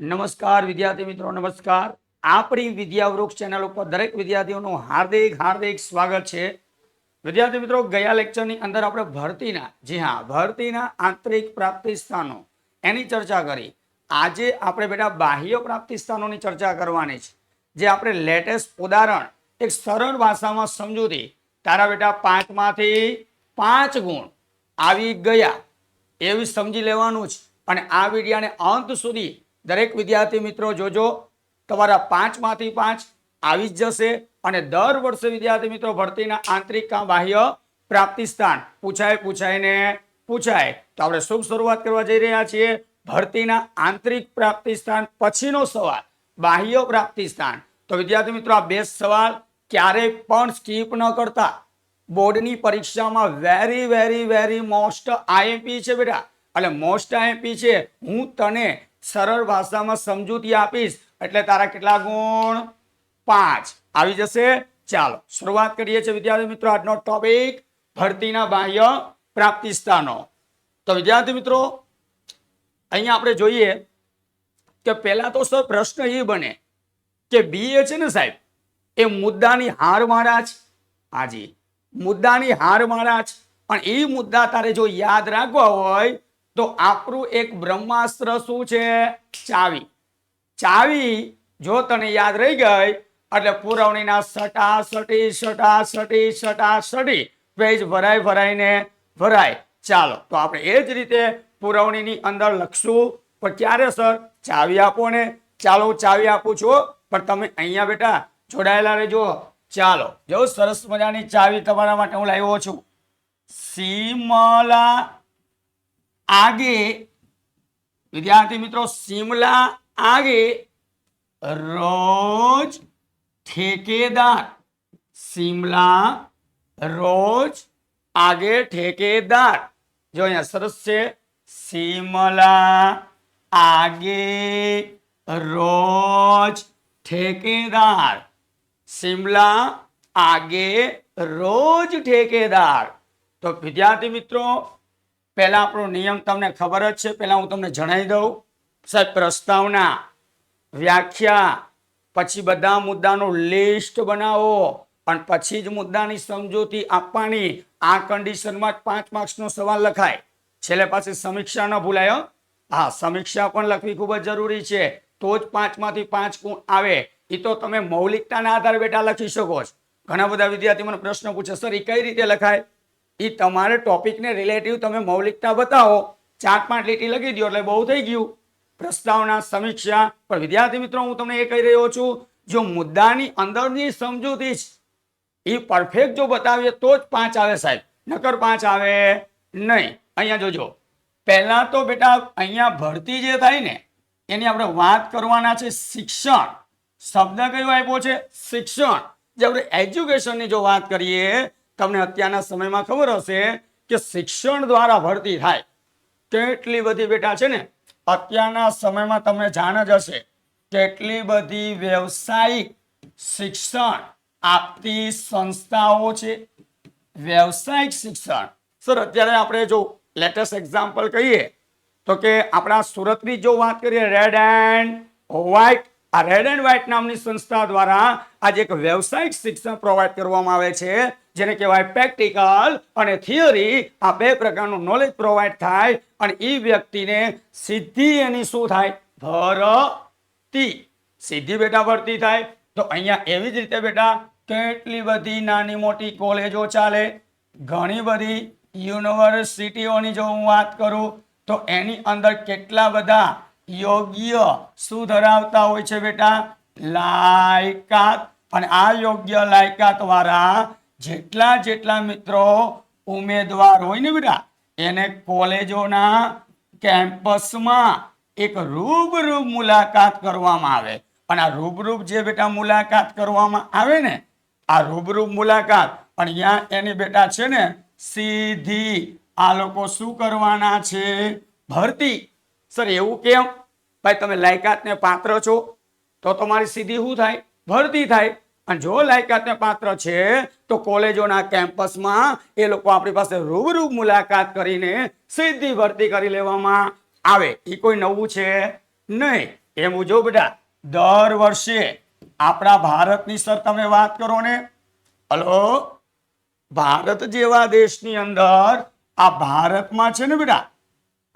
નમસ્કાર વિદ્યાર્થી મિત્રો, નમસ્કાર. આપણી વિદ્યા વૃક્ષ ચેનલ ઉપર દરેક વિદ્યાર્થીઓનું હાર્દિક હાર્દિક સ્વાગત છે. વિદ્યાર્થી મિત્રો, ગયા લેક્ચરની અંદર આપણે ભરતીના, જી હા, ભરતીના આંતરિક પ્રાપ્તિ સ્થાનો એની ચર્ચા કરી. આજે આપણે બેટા બાહ્ય પ્રાપ્તિ સ્થાનોની ચર્ચા કરવાની છે. જે આપણે લેટેસ્ટ ઉદાહરણ એક સરળ ભાષામાં સમજૂતી, તારા બેટા પાંચમાંથી પાંચ ગુણ આવી ગયા એવું સમજી લેવાનું છે. અને આ વિડીયાને અંત સુધી દરેક વિદ્યાર્થી મિત્રો જોજો, તમારા પાંચમાંથી પાંચ આવી જ જશે અને દર વર્ષે વિદ્યાર્થી મિત્રો ભરતીના આંતરિક કામ બાહ્ય પ્રાપ્તિ સ્થાન પૂછાય પૂછાયને પૂછાય. તો આપણે શુભ શરૂઆત કરવા જઈ રહ્યા છીએ. ભરતીના આંતરિક પ્રાપ્તિ સ્થાન પછીનો સવાલ, બાહ્ય પ્રાપ્તિ સ્થાન. તો વિદ્યાર્થી મિત્રો આ બે સવાલ ક્યારેય પણ સ્કીપ ન કરતા. બોર્ડની પરીક્ષામાં very very very most IMP છે બેટા. એટલે મોસ્ટ આઈએમપી છે. હું તને સરળ ભાષામાં સમજૂતી આપીશ, એટલે તારા કેટલા ગુણ? પાંચ. આવી જશે. ચાલો, શરૂઆત કરીએ છીએ વિદ્યાર્થી મિત્રો આજનો ટોપિક ભરતીના બાહ્ય પ્રાપ્તિ સ્થાનો તો વિદ્યાર્થી મિત્રો, અહીંયા આપણે જોઈએ કે પહેલા તો સર પ્રશ્ન એ બને કે બી એ છે ને સાહેબ, એ મુદ્દાની હારમાળા છે. હાજી, મુદ્દાની હારમાળા છે. પણ એ મુદ્દા તારે જો યાદ રાખવા હોય તો આપણું એક બ્રહ્માસ્ત્ર શું છે? ચાવી. ચાવી, જો તને યાદ રહી ગઈ, એટલે પુરવણીના સટા સટી સટા સટી સટા સટી પેજ ભરાય ભરાઈને ભરાય. ચાલો, તો આપણે એ જ રીતે પુરવણીની અંદર લખશું. પણ ક્યારે, સર? ચાવી આપો ને. ચાલો, હું ચાવી આપું છું પણ તમે અહીંયા બેટા જોડાયેલા રહેજો. ચાલો, જો સરસ મજાની ચાવી તમારા માટે હું લાવ્યો છું. સિમલા આગે વિદ્યાર્થી મિત્રો સિમલા આગે રોજ ઠેકેદાર સિમલા રોજ આગે ઠેકેદાર જો અહીંયા સરસ છે સિમલા આગે રોજ ઠેકેદાર સિમલા આગે રોજ ઠેકેદાર તો વિદ્યાર્થી મિત્રો પહેલા આપણો નિયમ તમને ખબર જ છે. પહેલા હું તમને જણાવી દઉં. સાહેબ, પ્રસ્તાવના, વ્યાખ્યા, પછી બધા મુદ્દાનું લિસ્ટ બનાવો અને પછી જ મુદ્દાની સમજૂતી આપવાની. આ કન્ડિશનમાં જ પાંચ માર્ક્સનો સવાલ લખાય. છેલ્લે પાછી સમીક્ષા ન ભૂલાય, હા. સમીક્ષા પણ લખવી ખૂબ જ જરૂરી છે. તો જ પાંચમાંથી પાંચ ગુણ આવે. એ તો તમે મૌલિકતાના આધારે બેટા લખી શકો છો. ઘણા બધા વિદ્યાર્થી મને પ્રશ્ન પૂછે, સર એ કઈ રીતે લખાય? એ તમારે ટોપિકને રિલેટિવ તમે મૌલિકતા બતાવો. ચાર પાંચ લીટી લખી દો એટલે બહુ થઈ ગયું. પ્રસ્તાવના સમીક્ષા. પણ વિદ્યાર્થી મિત્રો, હું તમને એ કહી રહ્યો છું, જો મુદ્દાની અંદરની સમજૂતી જ એ પરફેક્ટ જો બતાવીએ તો જ પાંચ આવે સાહેબ. નકર પાંચ આવે નહીં. અહીંયા જોજો. પહેલાં તો બેટા અહીંયા ભરતી જે થાય ને, એની આપણે વાત કરવાના છે શિક્ષણ. શબ્દ કયો આપ્યો છે? શિક્ષણ. જે આપણે એજ્યુકેશનની જો વાત કરીએ તમને અત્યારના સમયમાં ખબર હશે કે શિક્ષણ દ્વારા ભરતી થાય. કેટલી બધી બેટા છે ને, અત્યારના સમયમાં તમને જાણ જ હશે, કેટલી બધી વ્યવસાયિક શિક્ષણ આપતી સંસ્થાઓ છે. વ્યવસાયિક શિક્ષણ. સર, અત્યારે આપણે જો લેટેસ્ટ એક્ઝામ્પલ કહીએ, તો કે આપણા સુરતની જો વાત કરીએ રેડ એન્ડ વ્હાઇટ આ રેડ એન્ડ વ્હાઇટ નામની સંસ્થા દ્વારા આજે એક વ્યવસાયિક શિક્ષણ પ્રોવાઈડ કરવામાં આવે છે. જેને કહેવાય પ્રેક્ટિકલ અને થિયરી. આ બે પ્રકારનું નોલેજ પ્રોવાઈડ થાય અને એ વ્યક્તિને સીધી એની શું થાય? ભરતી. સીધી બેટા ભરતી થાય. તો અહીંયા એવી જ રીતે બેટા કેટલી બધી નાની મોટી કોલેજો ચાલે. ઘણી બધી યુનિવર્સિટીઓની જો હું વાત કરું, તો એની અંદર કેટલા બધા યોગ્ય શું ધરાવતા હોય છે બેટા? લાયકાત. અને આ યોગ્ય લાયકાત વાળા જેટલા જેટલા મિત્રો ઉમેદવાર હોય ને બેટા એને કોલેજોના કેમ્પસમાં એક રૂબરૂ મુલાકાત કરવામાં આવે. અને આ રૂબરૂ જે બેટા મુલાકાત કરવામાં આવે ને, આ રૂબરૂ મુલાકાત, પણ અહીંયા એની બેટા છે ને, સીધી આ લોકો શું કરવાના છે? ભરતી. સર, એવું કેમ? ભાઈ, તમે લાયકાતને પાત્ર છો, તો તમારી સીધી શું થાય? ભરતી થાય. અને જો લાયકાતને પાત્ર છે, તો કોલેજોના કેમ્પસમાં એ લોકો આપણી પાસે રૂબરૂ મુલાકાત કરીને સીધી ભરતી કરી લેવામાં આવે. એ કોઈ નવું છે? નહીં. એમ ઉજો બધા દર વર્ષે આપણા ભારતની સર, તમે વાત કરો ને. હલો? ભારત જેવા દેશની અંદર આ ભારતમાં છે ને બેટા,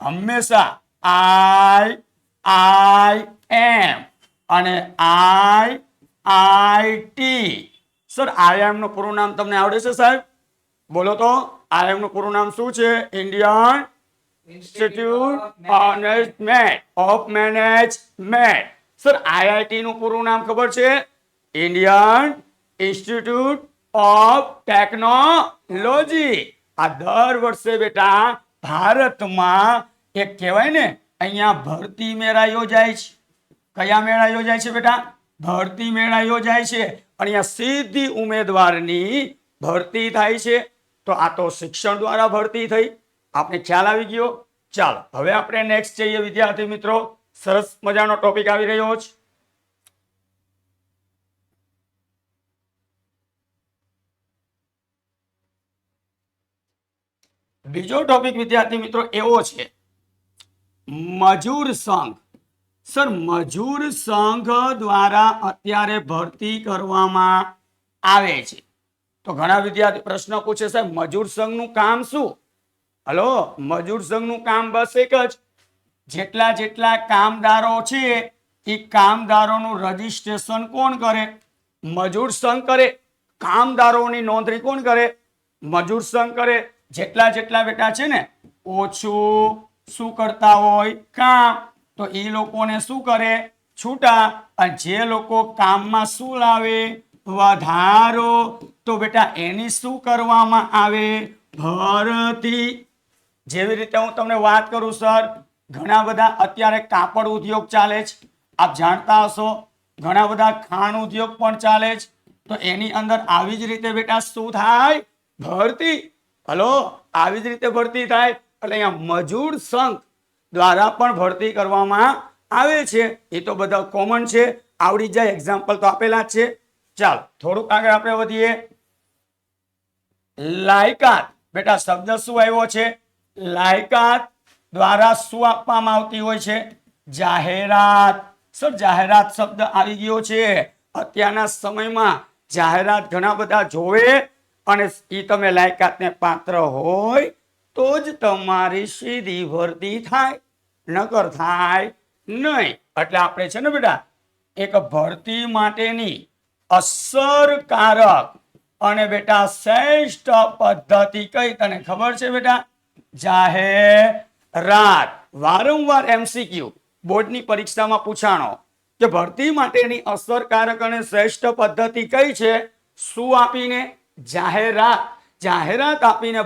હંમેશા આઈ આઈ એમ અને આઈ આઈ ટી. સર આઈએમનું પૂરું નામ તમને આવડે છે, સાહેબ? બોલો તો આઈએમનું પૂરું નામ શું છે? Indian Institute Management of Management sir IIT નું પૂરું નામ ખબર છે? ઇન્ડિયન ઇન્સ્ટિટ્યૂટ ઓફ ટેકનોલોજી આ દર વર્ષે બેટા ભારતમાં એક કહેવાય ને, અહીંયા ભરતી મેળા યોજાય છે. કયા મેળા યોજાય છે બેટા? ભરતી મેળા યોજાય છે અને અહીંયા સીધી ઉમેદવારની ભરતી થાય છે. તો આ તો શિક્ષણ દ્વારા ભરતી થઈ. આપણે ખ્યાલ આવી ગયો? ચાલો, હવે આપણે નેક્સ્ટ જઈએ. વિદ્યાર્થી મિત્રો, સરસ મજાનો ટોપિક આવી રહ્યો છે. બીજો ટોપિક વિદ્યાર્થી મિત્રો એવો છે. મજૂર સંઘ સર, મજૂર સંઘ દ્વારા અત્યારે ભરતી કરવામાં આવે છે. તો ઘણા વિદ્યાર્થી પ્રશ્ન પૂછે, સાહેબ, મજૂર સંઘનું કામ શું? હલો, મજૂર સંઘનું કામ બસ એક જ. જેટલા જેટલા કામદારો છે, એ કામદારોનું રજીસ્ટ્રેશન કોણ કરે? મજૂર સંઘ કરે, કામદારોની નોંધણી કોણ કરે? મજૂર સંઘ કરે, જેટલા જેટલા બેટા છે ને, ઓછું શું કરતા હોય? કામ. તો એ લોકોને શું કરે? છૂટા. અને જે લોકો કામમાં શું લાવે? વધારો. તો બેટા, એની શું કરવામાં આવે? ભરતી. જેવી રીતે હું તમને વાત કરું, સર, ઘણા બધા અત્યારે કાપડ ઉદ્યોગ ચાલે છે. આપ જાણતા હશો, ઘણા બધા ખાણ ઉદ્યોગ પણ ચાલે છે. તો એની અંદર આવી જ રીતે બેટા શું થાય? ભરતી. હલો? આવી જ રીતે ભરતી થાય. એટલે અહીંયા મજૂર સંઘ દ્વારા પણ ભરતી કરવામાં આવે છે. એ તો બધા કોમન છે. આવડી જાય એક્ઝામ્પલ તો આપેલા છે. ચાલ, થોડુંક આગળ આપણે વધીએ. લાયકાત. બેટા, શબ્દ શું આવ્યો છે? લાયકાત દ્વારા શું આપવામાં આવતી હોય છે? જાહેરાત. સર, જાહેરાત શબ્દ આવી ગયો છે. અત્યારના સમયમાં જાહેરાત ઘણા બધા જોવે અને એ તમે લાયકાતને પાત્ર હોય તો જ તમારી સીધી ભરતી થાય, નકર થાય નહીં. એટલે આપણે છે ને બેટા, એક ભરતી માટેની અસરકારક અને બેટા શ્રેષ્ઠ પદ્ધતિ કઈ તને ખબર છે બેટા? જાહેરાત. વારંવાર એમસીક્યુ બોર્ડની પરીક્ષામાં પૂછાણો કે ભરતી માટેની અસરકારક અને શ્રેષ્ઠ પદ્ધતિ કઈ છે? શું આપીને? જાહેરાત. જાહેરાત આપીને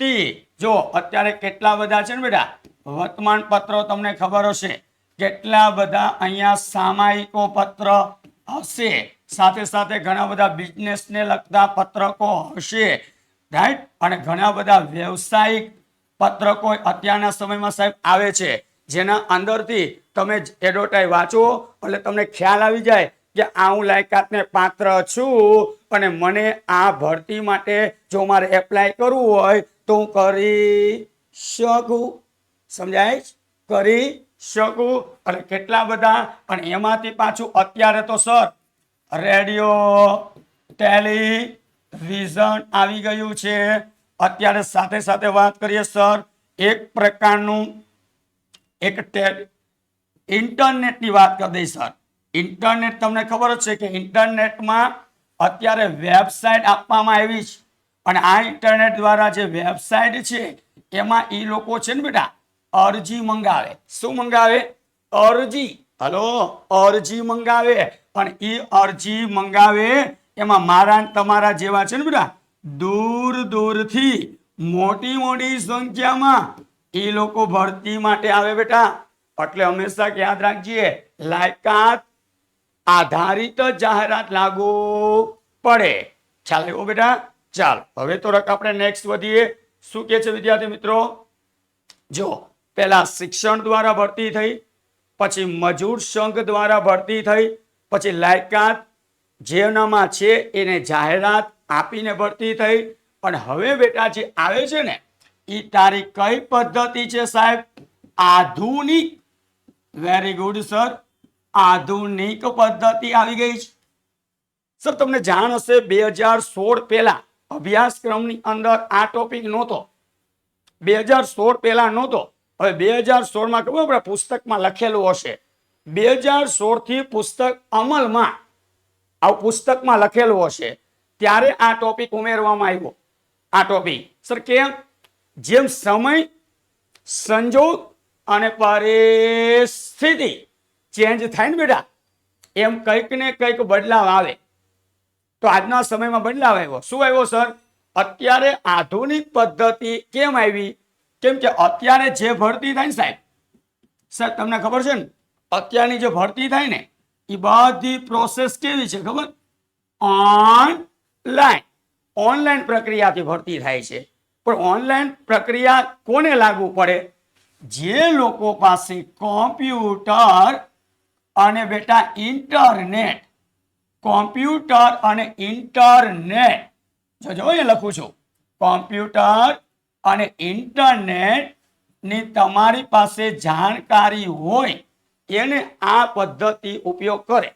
ભરતી જો, અત્યારે કેટલા બધા છે ને બેટા? વર્તમાન પત્રો તમને ખબર હશે. કેટલા બધા અહીંયા સામાયિકો પત્ર હશે. સાથે સાથે ઘણા બધા બિઝનેસને લગતા પત્રકો હશે. રાઈટ? અને ઘણા બધા વ્યવસાયિક પત્રકો અત્યારના સમયમાં સાહેબ આવે છે. જેના અંદરથી તમે એડવર્ટાઈઝ વાંચો, એટલે તમને ખ્યાલ આવી જાય કે આ હું લાયકાતને પાત્ર છું. અને મને આ ભરતી માટે જો મારે એપ્લાય કરવું હોય તો કરી શકું? સમજાય કરી શકું. અને કેટલા બધા? અને એમાંથી પાછું અત્યારે તો સર રેડિયો, ટેલિવિઝન આવી ગયું છે. અત્યારે સાથે સાથે વાત કરીએ સર, એક પ્રકારનું એક ઇન્ટરનેટની વાત કરી દઈ સર. ઇન્ટરનેટ તમને ખબર જ છે કે ઇન્ટરનેટમાં અત્યારે વેબસાઇટ આપવામાં આવી છે. અને આ ઇન્ટરનેટ દ્વારા જે વેબસાઇટ છે, એમાં એ લોકો છે ને બેટા, અરજી મંગાવે. શું મંગાવે? અરજી. હલો? અરજી મંગાવે. પણ એ અરજી મંગાવે, એમાં મારા તમારા જેવા છે ને બેટા, દૂર દૂરથી મોટી મોટી સંખ્યામાં એ લોકો ભરતી માટે આવે બેટા. એટલે હંમેશા યાદ રાખજે, લાયકાત આધારિત જાહેરાત લાગુ પડે. ખ્યાલ આવ્યો બેટા? ચાલ, હવે તો આપણે નેક્સ્ટ વધીએ. શું કે છે વિદ્યાર્થી મિત્રો? જો, પહેલા શિક્ષણ દ્વારા ભરતી થઈ, પછી મજૂર સંઘ દ્વારા ભરતી થઈ, પછી લાયકાત જેનામાં છે એને જાહેરાત આપીને ભરતી થઈ. પણ હવે બેટા જે આવે છે ને એ તારી કઈ પદ્ધતિ છે સાહેબ? આધુનિક. વેરી ગુડ સર આધુનિક પદ્ધતિ આવી ગઈ છે. સર તમને જાણ હશે, બે હજાર સોળ પહેલા અભ્યાસક્રમની અંદર આ ટોપિક નહોતો. બે હજાર સોળ પહેલા નહોતો. હવે બે હજાર સોળમાં ખબર આપણે પુસ્તકમાં લખેલું હશે. બે હજાર સોળથી પુસ્તક અમલમાં આવું પુસ્તકમાં લખેલું હશે. ત્યારે આ ટોપિક ઉમેરવામાં આવ્યો. આ ટોપિક સર કેમ? જેમ સમય, સંજોગ અને પરિસ્થિતિ ચેન્જ થાય ને બેટા, એમ કંઈક ને કંઈક બદલાવ આવે. તો આજના સમયમાં બદલાવ આવ્યો. શું આવ્યો, સર? અત્યારે આધુનિક પદ્ધતિ કેમ આવી? કેમ કે અત્યારે જે ભરતી થાય ને સાહેબ, સર, તમને ખબર છે ને? અત્યારની જે ભરતી થાય ને એ બધી પ્રોસેસ કેવી છે ખબર? ઓનલાઈન ઓનલાઈન પ્રક્રિયાથી ભરતી થાય છે. પણ ઓનલાઈન પ્રક્રિયા કોને લાગુ પડે? જે લોકો પાસે કોમ્પ્યુટર અને બેટા ઇન્ટરનેટ કોમ્પ્યુટર અને ઇન્ટરનેટ. જોજો એ લખું છું. કોમ્પ્યુટર અને ઇન્ટરનેટની તમારી પાસે જાણકારી હોય, એને આ પદ્ધતિ ઉપયોગ કરે.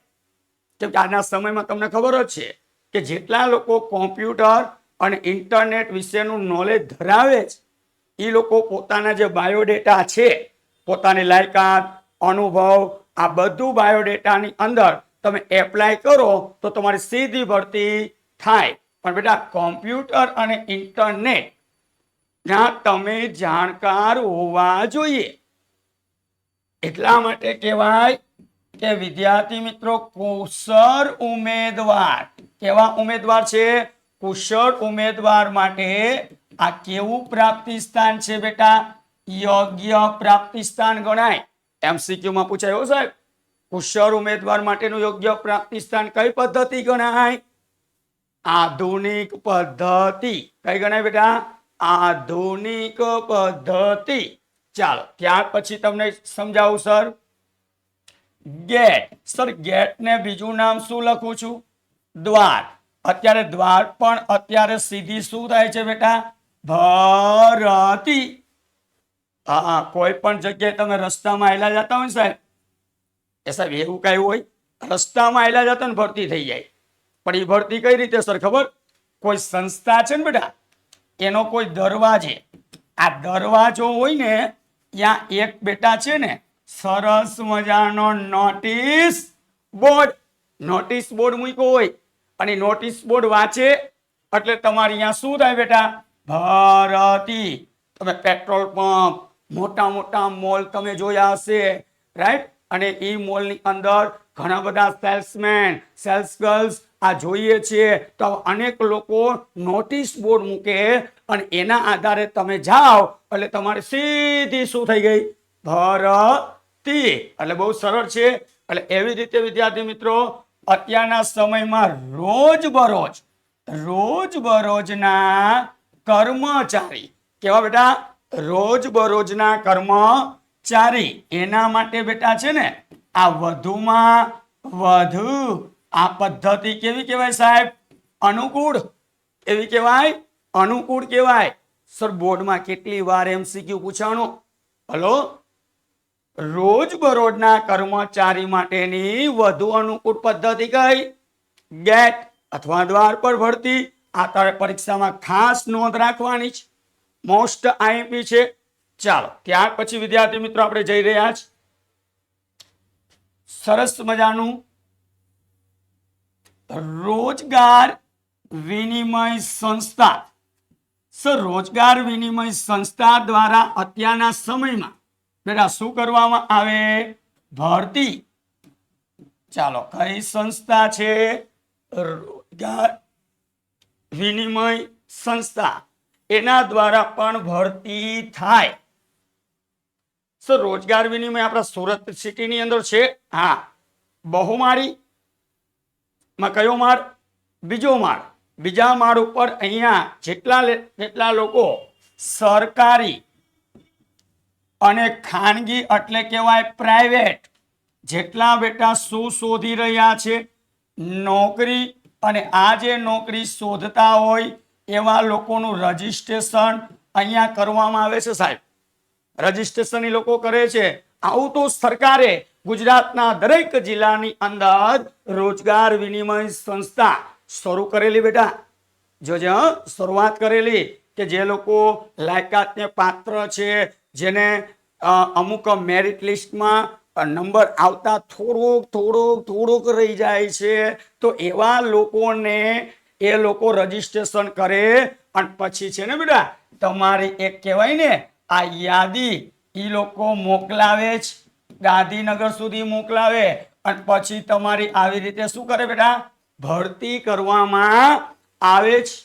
કેમ કે આજના સમયમાં તમને ખબર જ છે કે જેટલા લોકો કોમ્પ્યુટર અને ઇન્ટરનેટ વિશેનું નોલેજ ધરાવે છે એ લોકો પોતાના જે બાયોડેટા છે, પોતાની લાયકાત, અનુભવ, આ બધું બાયોડેટાની અંદર તમે એપ્લાય કરો તો તમારી સીધી ભરતી થાય. પણ બેટા કોમ્પ્યુટર અને ઇન્ટરનેટ ના તમે જાણકાર હોવા જોઈએ. એટલા માટે કહેવાય કે વિદ્યાર્થી મિત્રો, કુશળ ઉમેદવાર. કેવા ઉમેદવાર છે? કુશળ ઉમેદવાર માટે આ કેવું પ્રાપ્તિ સ્થાન છે બેટા? યોગ્ય પ્રાપ્તિ સ્થાન ગણાય. એમસીક્યુમાં પૂછાય સાહેબ. કુશળ ઉમેદવાર માટેનું યોગ્ય પ્રાપ્તિ સ્થાન કઈ પદ્ધતિ ગણાય? આધુનિક પદ્ધતિ. કઈ ગણાય બેટા? આધુનિક પદ્ધતિ. ચાલો, ત્યાર પછી તમને સમજાવું, સર. ગેટ. સર ગેટ ને બીજું નામ શું લખું છું? દ્વાર. અત્યારે દ્વાર પણ અત્યારે સીધી શું થાય છે બેટા? ભરતી. હા કોઈ પણ જગ્યાએ તમે રસ્તામાં આવેલા જતા હોય સાહેબ એ સાહેબ એવું કાંઈ હોય, રસ્તામાં આવેલા જતા ને ભરતી થઈ જાય. પણ એ ભરતી કઈ રીતે, સર, ખબર? કોઈ સંસ્થા છે ને બેટા એનો કોઈ દરવાજે. આ દરવાજો હોય ને, ત્યાં એક બેટા છે ને, સરસ મજાનો નોટિસ બોર્ડ. નોટિસ બોર્ડ મૂક્યો હોય. અને નોટિસ બોર્ડ વાંચે, એટલે તમારે અહીંયા શું થાય બેટા? ભરતી. તમે પેટ્રોલ પંપ, મોટા મોટા મોલ તમે જોયા હશે, રાઈટ? અને એ મોલની અંદર ઘણા બધા સેલ્સમેન સેલ્સ ગર્લ્સ આ જોઈએ છીએ. તો અનેક લોકો નોટિસ બોર્ડ મૂકે અને એના આધારે તમે જાઓ, એટલે તમારે સીધી શું થઈ ગઈ? ભરતી. એટલે બહુ સરળ છે. એટલે એવી રીતે, વિદ્યાર્થી મિત્રો, અત્યારના સમયમાં રોજ બરોજ રોજ બરોજના કર્મચારી, કેવા બેટા? રોજ બરોજના કર્મચારી એના માટે બેટા છે ને, આ વધુમાં વધુ આ પદ્ધતિ કેવી કહેવાય સાહેબ? અનુકૂળ. એવી કહેવાય? અનુકૂળ કહેવાય. સર, બોર્ડમાં કેટલી વાર એમસીક્યુ પૂછાણો? હલો? રોજ બરોજના કર્મચારી માટેની વધુ અનુકૂળ પદ્ધતિ કઈ? ગેટ અથવા દ્વાર પર ભરતી. આ તારે પરીક્ષામાં ખાસ નોંધ રાખવાની છે. મોસ્ટ આઈએમપી છે. ચાલો, ત્યાર પછી વિદ્યાર્થી મિત્રો આપણે જઈ રહ્યા છે સરસ મજાનું રોજગાર વિનિમય સંસ્થા. રોજગાર વિનિમય સંસ્થા દ્વારા અત્યારના સમયમાં બેટા શું કરવામાં આવે? ભરતી. ચાલો, કઈ સંસ્થા છે? રોજગાર વિનિમય સંસ્થા. એના દ્વારા પણ ભરતી થાય. સર રોજગાર વિનિમય આપણા સુરત સિટીની અંદર છે? હા. બહુમાળી માં કયો માળ? બીજો માળ. બીજા માળ ઉપર અહીંયા જેટલા જેટલા લોકો સરકારી અને ખાનગી એટલે કહેવાય પ્રાઇવેટ જેટલા બેટા શું શોધી રહ્યા છે? નોકરી અને આ જે નોકરી શોધતા હોય એવા લોકોનું રજીસ્ટ્રેશન અહીંયા કરવામાં આવે છે સાહેબ. રજીસ્ટ્રેશન એ લોકો કરે છે. આવું તો સરકારે ગુજરાતના દરેક જિલ્લાની અંદર રોજગાર વિનિમય સંસ્થા શરૂ કરેલી બેટા. જોજે શરૂઆત કરેલી કે જે લોકો લાયકાતને પાત્ર છે, જેને અમુક મેરિટ લિસ્ટમાં નંબર આવતા થોડોક થોડોક થોડોક રહી જાય છે, તો એવા લોકોને એ લોકો રજીસ્ટ્રેશન કરે. અને પછી છે ને બેટા, તમારી એક કહેવાય ને આ યાદી એ લોકો મોકલાવે જ, ગાંધીનગર સુધી મોકલાવે. અને પછી તમારી આવી રીતે શું કરે બેટા? ભરતી કરવામાં આવે છે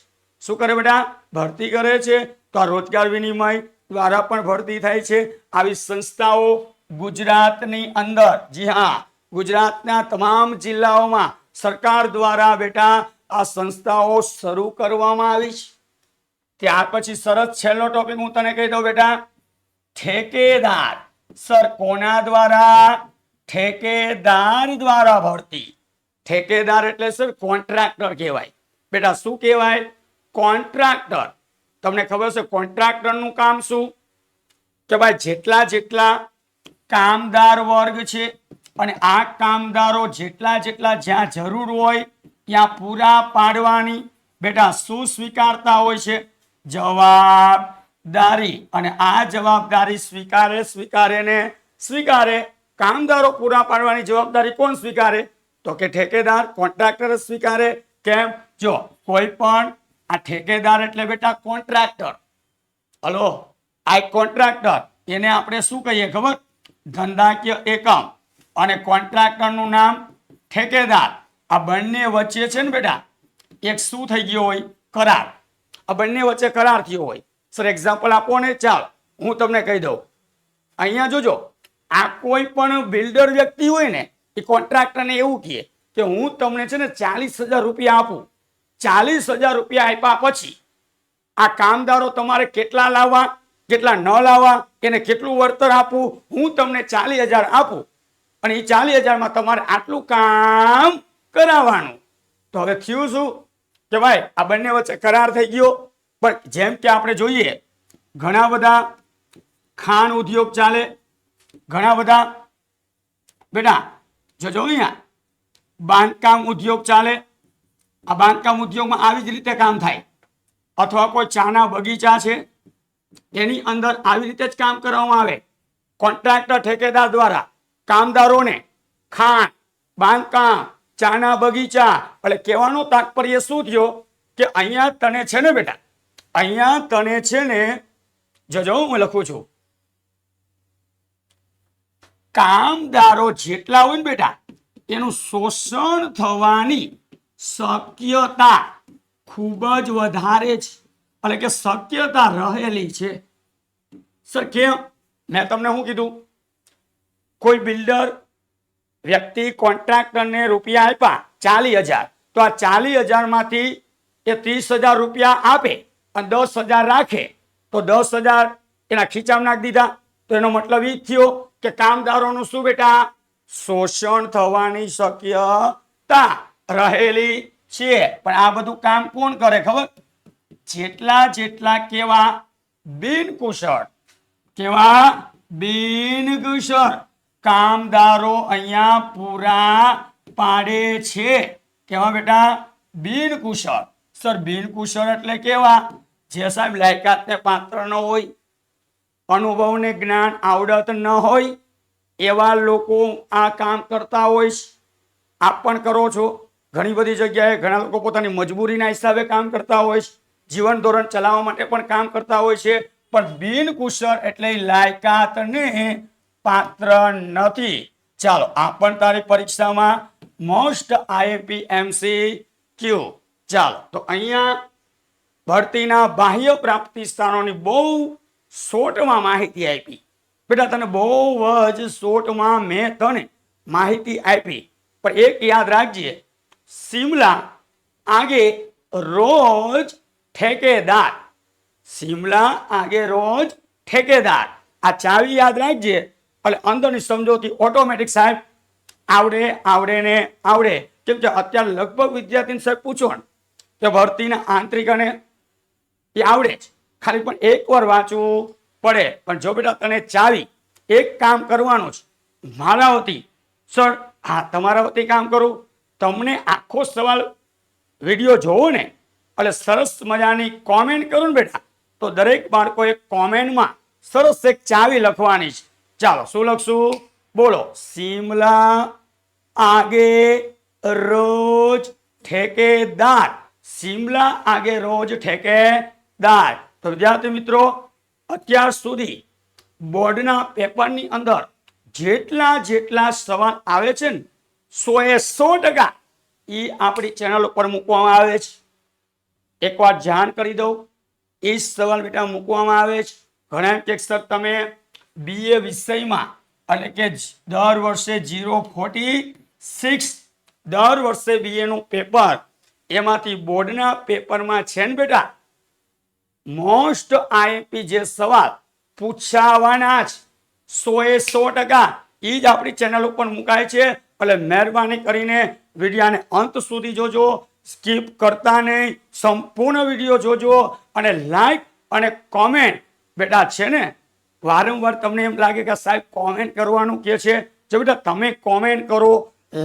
શું કરે બેટા? ભરતી કરે છે. તો આ રોજગાર વિનિમય દ્વારા પણ ભરતી થાય છે. આવી સંસ્થાઓ ગુજરાતની અંદર, જી હા, ગુજરાતના તમામ જિલ્લાઓમાં સરકાર દ્વારા બેટા આ સંસ્થાઓ શરૂ કરવામાં આવી છે. ત્યાર પછી સરસ છેલ્લો ટોપિક હું તને કહી દઉં બેટા, ઠેકેદાર. સર, કોના દ્વારા? ઠેકેદાર દ્વારા ભરતી. ઠેકેદાર એટલે સર, કોન્ટ્રાક્ટર કહેવાય. બેટા, શું કહેવાય? કોન્ટ્રાક્ટર. તમને ખબર છે કોન્ટ્રાક્ટરનું કામ શું? કે ભાઈ, જેટલા જેટલા કામદાર વર્ગ છે, અને આ કામદારો જેટલા જેટલા જ્યાં જરૂર હોય, ત્યાં પૂરા પાડવાની બેટા, શું સ્વીકારતા હોય છે? જવાબદારી અને આ જવાબદારી સ્વીકારે સ્વીકારે ને સ્વીકારે. કામદારો પૂરા પાડવાની જવાબદારી કોણ સ્વીકારે? તો કે ઠેકેદાર, કોન્ટ્રાક્ટર સ્વીકારે. કેમ? જો કોઈ પણ, આ ઠેકેદાર એટલે બેટા કોન્ટ્રાક્ટર. હલો, આ કોન્ટ્રાક્ટર. એને આપણે શું કહીએ ખબર? ધંધાકીય એકમ. અને કોન્ટ્રાક્ટરનું નામ ઠેકેદાર. આ બંને વચ્ચે છે ને બેટા, એક શું થઈ ગયો હોય? કરાર. આ બંને વચ્ચે કરાર થયો હોય. સર એક્ઝામ્પલ આપો ને, ચાલ. હું તમને કહી દઉં. અહીંયા જોજો, આ કોઈ પણ બિલ્ડર વ્યક્તિ હોય ને, એ કોન્ટ્રાક્ટરને એવું કહે કે હું તમને છે ને ચાલીસ હજાર રૂપિયા આપું. ચાલીસ હજાર રૂપિયા આપ્યા પછી, આ કામદારો તમારે કેટલા લાવવા, કેટલા ન લાવવા, એને કેટલું વળતર આપવું, હું તમને ચાલીસ હજાર આપું. અને એ ચાલીસ હજારમાં તમારે આટલું કામ કરાવવાનું. તો હવે થયું શું? કે ભાઈ, આ બંને વચ્ચે કરાર થઈ ગયો. પણ જેમ કે આપણે જોઈએ, ઘણા બધા ખાણ ઉદ્યોગ ચાલે, ઘણા બધા, બેટા જોજો અહીંયા બાંધકામ ઉદ્યોગ ચાલે, આ બાંધકામ ઉદ્યોગમાં આવી જ રીતે કામ થાય. અથવા કોઈ ચાના બગીચા છે, એની અંદર આવી રીતે જ કામ કરવામાં આવે. કોન્ટ્રાક્ટર ઠેકેદાર દ્વારા કામદારોને ખાણ, બાંધકામ, ચાના બગીચા, એટલે કહેવાનો તાત્પર્ય શું થયો કે અહીંયા તને છે ને બેટા અહીંયા તને છે ને જજો હું લખું છું. કામદારો જેટલા હોય ને બેટા એનું શોષણ થવાની શક્યતા ખૂબ જ વધારે છે. એટલે કે શક્યતા રહેલી છે. સર, કેમ? મેં તમને શું કીધું? કોઈ બિલ્ડર વ્યક્તિ કોન્ટ્રાક્ટરને રૂપિયા આપ્યા ચાલીસ હજાર, તો આ ચાલીસ હજારમાંથી એ ત્રીસ હજાર રૂપિયા આપે. અને દસ હજાર રાખે, તો દસ હજાર એના ખીચામાં નાખી દીધા. તો એનો મતલબ એ થયો કે કામદારોનું શું બેટા? શોષણ થવાની શક્યતા રહેલી છે. પણ આ બધું કામ કોણ કરે ખબર? જેટલા જેટલા કેવા બિનકુશળ કેવા બિનકુશળ કામદારો અહીંયા પૂરા પાડે છે. કેવા બેટા? બિનકુશળ. સર, બિનકુશળ એટલે કેવા? જે સાહેબ લાયકાતને પાત્ર ન હોય, અનુભવને જ્ઞાન આવડત ન હોય, એવા લોકો આ કામ કરતા હોય આપ પણ કરો છો. ઘણી બધી જગ્યાએ ઘણા લોકો પોતાની મજબૂરીના હિસાબે કામ કરતા હોય જીવન ધોરણ ચલાવવા માટે પણ કામ કરતા હોય છે. પણ બિનકુશળ એટલે લાયકાતને પાત્ર નથી. ચાલો આ પણ તારી પરીક્ષામાં મોસ્ટ આઈએમપી એમસી ક્યુ. ચાલો, તો અહીંયા ભરતીના બાહ્ય પ્રાપ્તિ સ્થાનોની બહુ શોર્ટમાં માહિતી આપી. બેટા, તને બહુ જ શોર્ટમાં મેં તને માહિતી આપી. પણ એક યાદ રાખજે, શિમલા આગે રોજ ઠેકેદાર. શિમલા આગે રોજ ઠેકેદાર. આ ચાવી યાદ રાખજે એટલે અંદરની સમજોતી ઓટોમેટિક સાહેબ આવડે આવડે ને આવડે. કેમ કે અત્યારે લગભગ વિદ્યાર્થીને સાહેબ પૂછો ને, કે ભરતીના આંતરિક અને એ આવડે જ. ખાલી પણ એકવાર વાંચવું પડે. પણ જો બેટા તને ચાવી એક કામ કરવાનું છે, મારા વતી, સર હા તમારા વતી કામ કરું? તમને આખો સવાલ વીડિયો જોવો ને, એટલે સરસ મજાની કોમેન્ટ કરું ને બેટા, તો દરેક બાળકોએ કોમેન્ટમાં સરસ એક ચાવી લખવાની છે. ચાલો, શું લખશું? બોલો, શિમલા આગે રોજ ઠેકેદાર. શિમલા આગે રોજ ઠેકેદાર તો વિદ્યાર્થી મિત્રો, અત્યાર સુધી બોર્ડના પેપરની અંદર જેટલા જેટલા સવાલ આવે છે ને, સો એ સો ટકા એ આપણી ચેનલ ઉપર મૂકવામાં આવે છે. એકવાર જાણ કરી દઉં. એ જ સવાલ બેટા મૂકવામાં આવે છે. ઘણા કે સર, તમે બીએ વિષયમાં એટલે કે દર વર્ષે જીરો ફોર્ટી સિક્સ દર વર્ષે બીએનું પેપર એમાંથી બોર્ડના પેપરમાં છે ને બેટા? મોસ્ટ આઈએમપી જે સવાલ પૂછાવાના જ સો એ સો ટકા એ જ આપણી ચેનલ ઉપર મુકાય છે. એટલે મહેરબાની કરીને વિડીયાને અંત સુધી જોજો, સ્કીપ કરતા નહીં, સંપૂર્ણ વીડિયો જોજો અને લાઈક અને કોમેન્ટ. બેટા છે ને, વારંવાર તમને એમ લાગે કે સાહેબ કોમેન્ટ કરવાનું કે છે? જો બેટા તમે કોમેન્ટ કરો,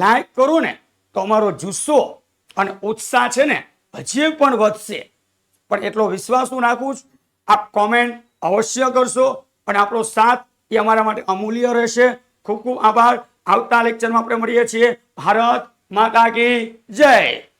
લાઈક કરો ને, તો અમારો જુસ્સો અને ઉત્સાહ છે ને હજી પણ વધશે. પણ એટલો વિશ્વાસ હું રાખું છું. આપ કોમેન્ટ અવશ્ય કરશો અને આપણો સાથ એ અમારા માટે અમૂલ્ય રહેશે. ખૂબ ખૂબ આભાર. આવતા લેક્ચરમાં આપણે મળીએ છીએ. ભારત માતા કી જય.